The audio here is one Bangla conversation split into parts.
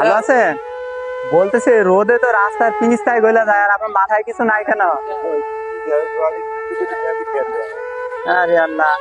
ভালো আছেন? বলতেছে, রোদে তো রাস্তার পিস্তায় গলে যায় আর আপনার মাথায় কিছু নাই কেন? আরে আল্লাহ।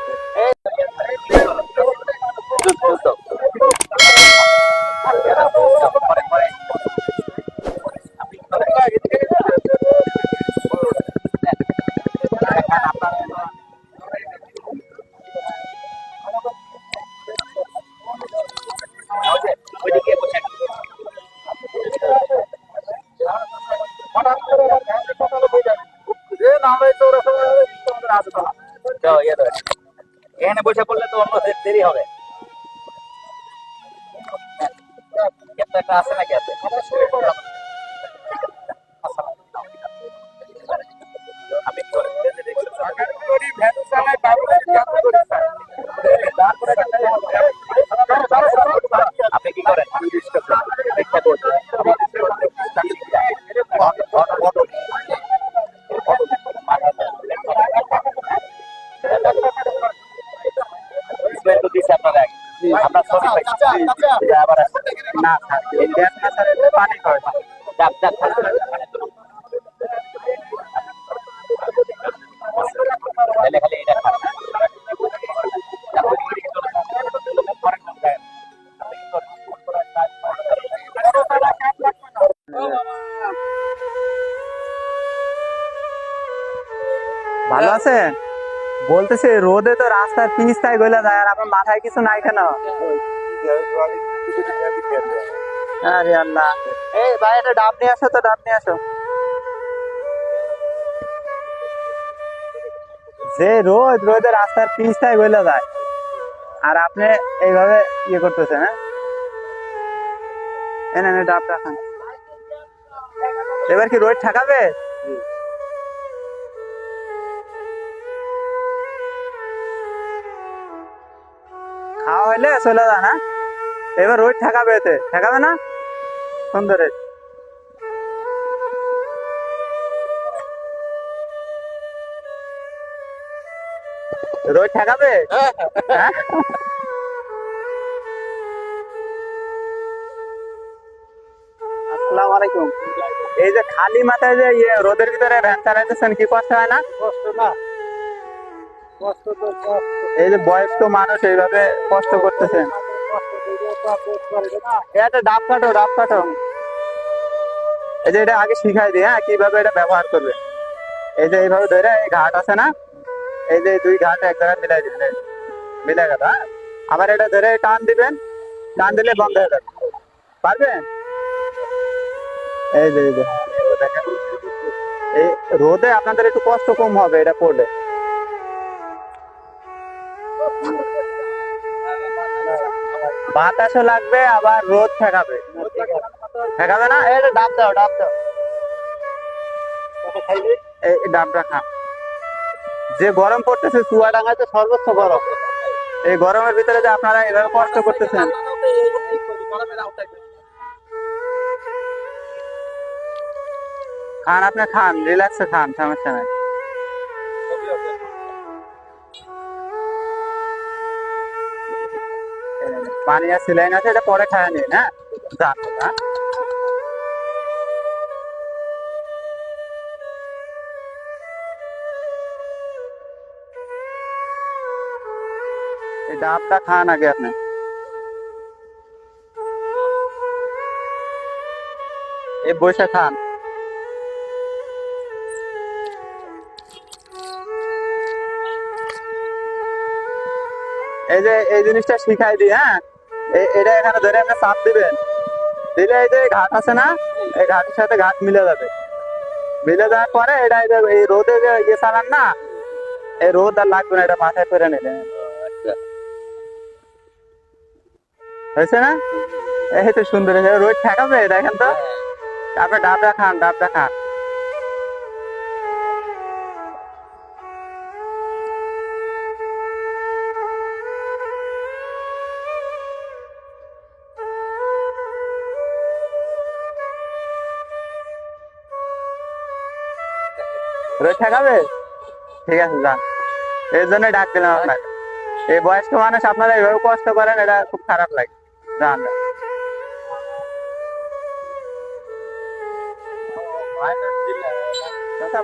এখানে বসে পড়লে তো অন্য দেরি হবে। একটা আছে নাকি? আছে আপনারা আগে। আমরা ছবি পাইছি। আবার না স্যার এই গ্যাস না স্যার পানি খাওয়ায় ডাক ডাক তাহলে খালি এটা খান ভালো আছেন? বলতেছে, রোদে তো রাস্তার পিস্তায় গলে যায় আর আপনার মাথায় কিছু নাই কেন? আরে আল্লাহ। এই ভাই এটা ডাব নিয়ে আসো তো, ডাব নিয়ে আসো। যে রোদ, রোদে রাস্তার পিস্তায় গলে যায়। আর আপনি এইভাবে ইয়ে করতেছেন হ্যাঁ? এনে ডাবটা খান। এবার কি রোদ ঠেকাবে? খাওয়া হইলে চলে যা না। এবার রোদ ঠেকাবে এতে। ঠেকাবে না? সুন্দর। রোদ ঠেকাবে? হ্যাঁ? আসসালামু আলাইকুম। এই যে খালি মাথায় যে ইয়ে রোদের ভিতরে ভ্যান চালাইতেছেন কি কষ্ট হয় না? কষ্ট না। এই যে বয়স্ক মানুষ এইভাবে কষ্ট করতেছেন একটা ডাব কাটো ডাব কাটো। এই যে এটা আগে শিখাই দিই হ্যাঁ কীভাবে এটা ব্যবহার করবে। এই যে এইভাবে ধরে এই ঘাট আছে না, এই যে দুই ঘাট এক জায়গায় মিলাই দিবেন মিলাই গেল হ্যাঁ? আবার এটা ধরে টান দিবেন, টান দিলে বন্ধ হয়ে যাবে। পারবেন? এই যে এই যে রোদে আপনাদের একটু কষ্ট কম হবে এটা করলে বাতাসও লাগবে, আবার রোদ ঠেকাবে। ঠেকাবে না? এই ডাব দাও ডাব দাও। এই ডাবটা খা। যে গরম পড়তেছে চুয়াডাঙ্গায় তো সর্বোচ্চ গরম। এই গরমের ভিতরে যে আপনারা এভাবে কষ্ট করতেছেন। খান, আপনি খান রিল্যাক্সে খান, সমস্যা নাই। পানি আর আছে, এটা পরে খায় নিন হ্যাঁ? যান হ্যাঁ এই ডাবটা খান আগে আপনি। এই খান। এই যে এই জিনিসটা শিখাই দিই হ্যাঁ? এটা এখানে ধরে আপনি চাপ দিবেন। দিলে এই যে ঘাট আছে না এই ঘাটের সাথে ঘাট মিলে যাবে। মিলে যাওয়ার পরে এটা এই রোদে যে ইয়ে চালান না এই রোদ আর লাগবে না এটা মাথায় করে নিলে হয়েছে না? এই তো সুন্দর রোদ ঠেকাবে এটা দেখেন তো। আপনি ডাবটা খান ডাবটা খান। রক্ষা খাবে? ঠিক আছে যা। এর জন্য ডাক দিলাম আপনাকে। এই বয়স্ক মানুষ আপনারা এভাবে কষ্ট করেন এটা খুব খারাপ লাগে। যান।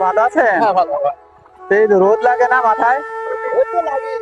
ভালো আছে হ্যাঁ, রোদ লাগে না মাথায়? রোদ তো লাগে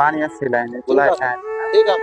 পানি আসছিল গুলাই খায় ঠিক আছে।